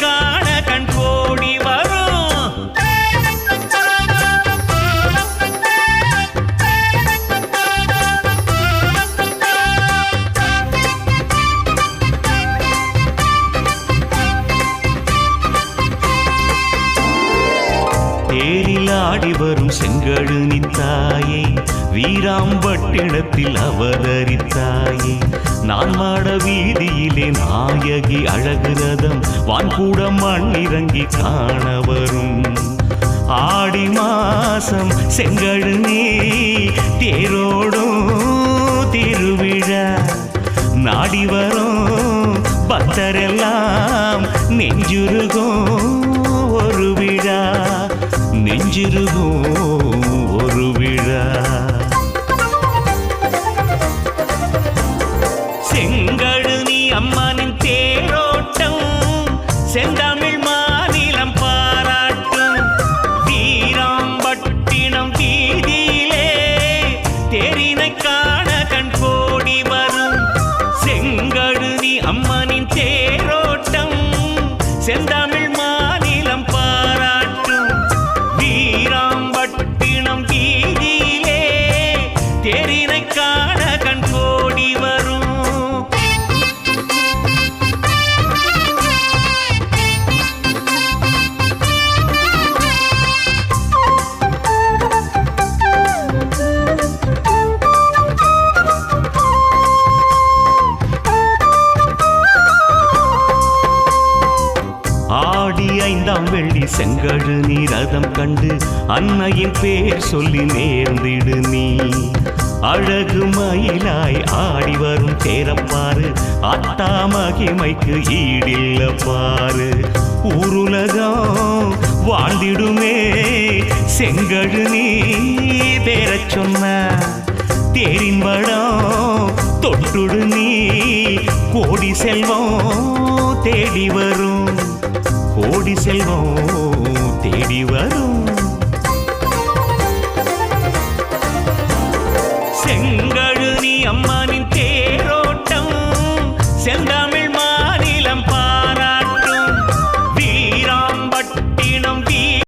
காண கண் கோடி வரும். தேரில் ஆடி வரும் செங்கழுனி வீராம்பட்டிடத்தில் அவதரித்தார் நாயகி அழகு ரதம் வான்கூட இறங்கி காண வரும் ஆடி மாசம் செங்கழுனி தேரோடும் திருவிழா நாடி வரும் பக்தரெல்லாம் நெஞ்சுருகும் ஒரு விழா நெஞ்சுருகும் ஒரு விழா. செங்கழுனி நீ அம்மா தேரினை காண ஐந்தாம் வெள்ளி செங்கழு நீ ரதம் கண்டு அன்னையின் பேர் சொல்லி நேர்ந்திடு நீ. அழகு மயிலாய் ஆடி வரும் தேரப்பாரு அத்தா மகிமைக்கு ஈடில்ல பாரு ஊருலகம் வாழ்ந்திடுமே செங்கழு நீ பேரச் சொன்ன. தேரின் வடம் தொட்டுடு நீ கோடி செல்வம் தேடி வரும். கோடி செல்வம் தேடி வரும். செங்கழு நீ அம்மானின் தேரோட்டம் செந்தாமிழ் மா